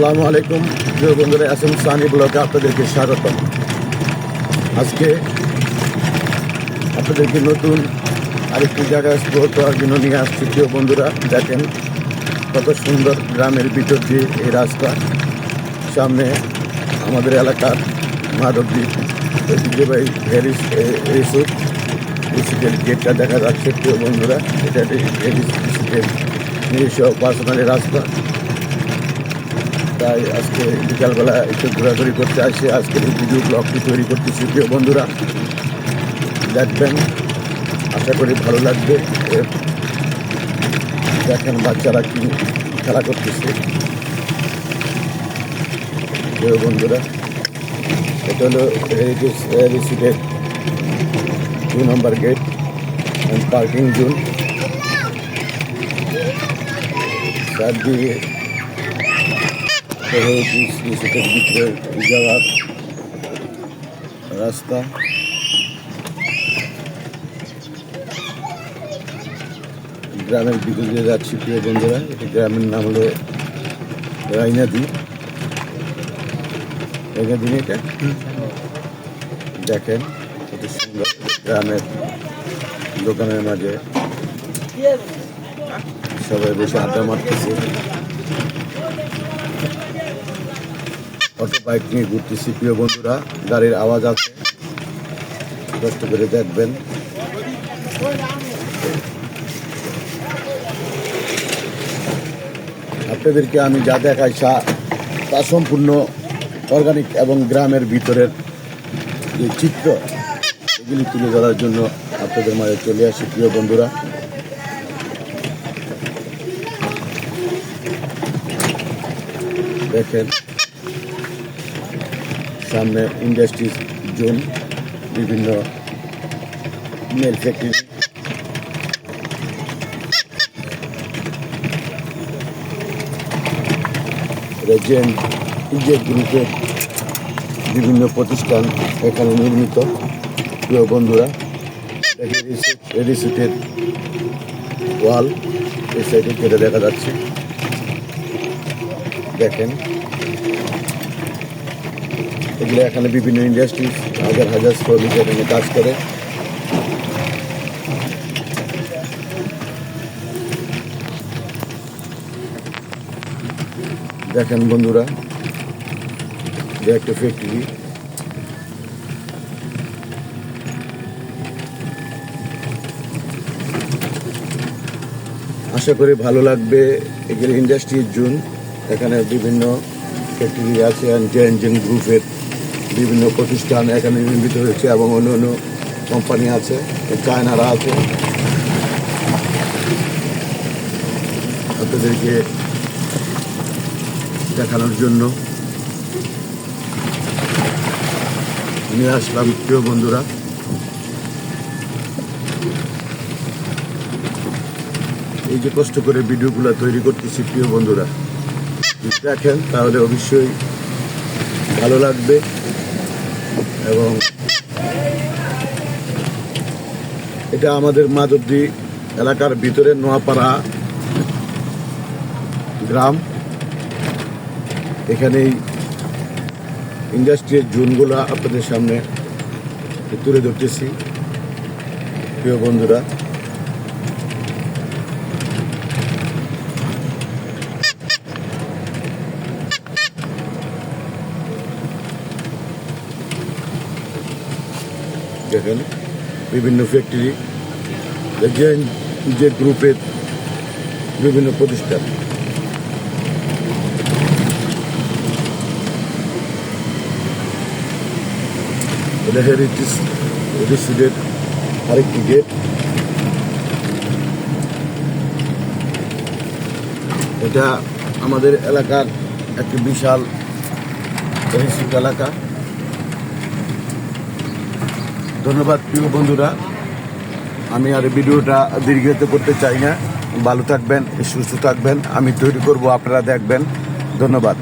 আসসালামু আলাইকুম, প্রিয় বন্ধুরা এম সানি ব্লগে আপনাদেরকে স্বাগতম। আজকে আপনাদেরকে নতুন আরেকটি জায়গা এক্সপ্লোর করার জন্য নিয়ে আসছি, প্রিয় বন্ধুরা, দেখেন কত সুন্দর গ্রামের ভিতর দিয়ে এই রাস্তা। সামনে আমাদের এলাকার মাধবদ্বীপ ঐতিহ্যবাহী হ্যারিস রিসুট রিসিটের গেটটা দেখা যাচ্ছে, প্রিয় বন্ধুরা। এটা রিসিটের নিজস্ব পার্সোনালি রাস্তা। তাই আজকে বিকালবেলা একটু ঘোরাঘুরি করতে আসি। আজকে এই ভিডিও ব্লগটি তৈরি করতেছি প্রিয় বন্ধুরা। দেখবেন, আশা করি ভালো লাগবে। দেখেন বাচ্চারা কি খেলা করতেছে। প্রিয় বন্ধুরা, এটা হলো রিসিডের দু নম্বর গেট পার্কিং জোন চারদিকে সেটার ভিতরে যাওয়ার রাস্তা। গ্রামের দিকে দিয়ে যাচ্ছি প্রিয় বন্ধুরা এটি গ্রামের নাম হলো রাইনাদি। রাইনাদি এটা? দেখেন, কত সুন্দর গ্রামের দোকানের মাঝে সবাই বসে আড্ডা মারতেছে। অটো বাইক নিয়ে ঘুরতেছি। প্রিয় বন্ধুরা, গাড়ির আওয়াজ আছে। কষ্ট করে দেখবেন। আপনাদেরকে আমি যা দেখাই তা সম্পূর্ণ অর্গানিক এবং গ্রামের ভিতরের যে চিত্র, এগুলি তুলে ধরার জন্য আপনাদের মাঝে চলে আসি, প্রিয় বন্ধুরা। দেখেন সামনে ইন্ডাস্ট্রিজ জোন, বিভিন্ন মেল ফ্যাক্টরি রেজেন্ট ইজে গ্রুপের বিভিন্ন প্রতিষ্ঠান এখানে নির্মিত। প্রিয় বন্ধুরা রেডিসিটের ওয়াল এই সাইডে কেটে দেখা যাচ্ছে। দেখেন এগুলো এখানে বিভিন্ন ইন্ডাস্ট্রি হাজার হাজার শ্রমিক এখানে কাজ করে। দেখেন বন্ধুরা যে একটা ফ্যাক্টরি আশা করি ভালো লাগবে এগুলো ইন্ডাস্ট্রির জুন এখানে বিভিন্ন ফ্যাক্টরি আছে জেন গ্রুপের বিভিন্ন প্রতিষ্ঠান এখানে নির্মিত হয়েছে এবং অন্য অন্য কোম্পানি আছে, চায়নারা আছে। আপনাদেরকে দেখানোর জন্য নিয়ে আসলাম, প্রিয় বন্ধুরা। এই যে কষ্ট করে ভিডিওগুলো তৈরি করতেছি, প্রিয় বন্ধুরা, যদি দেখেন, তাহলে অবশ্যই ভালো লাগবে। এবং এটা আমাদের মাধবদী এলাকার ভিতরে নোয়াপাড়া গ্রাম। এখানেই ইন্ডাস্ট্রির জোনগুলো আপনাদের সামনে তুলে ধরতেছি। প্রিয় বন্ধুরা দেখেন, বিভিন্ন ফ্যাক্টরি যে যে গ্রুপের বিভিন্ন প্রতিষ্ঠান। আরেকটি গেট এটা আমাদের এলাকার একটি বিশাল এলাকা। ধন্যবাদ প্রিয় বন্ধুরা। আমি আর ভিডিওটা দীর্ঘায়িত করতে চাই না। ভালো থাকবেন, সুস্থ থাকবেন। আমি তৈরি করব, আপনারা দেখবেন। ধন্যবাদ।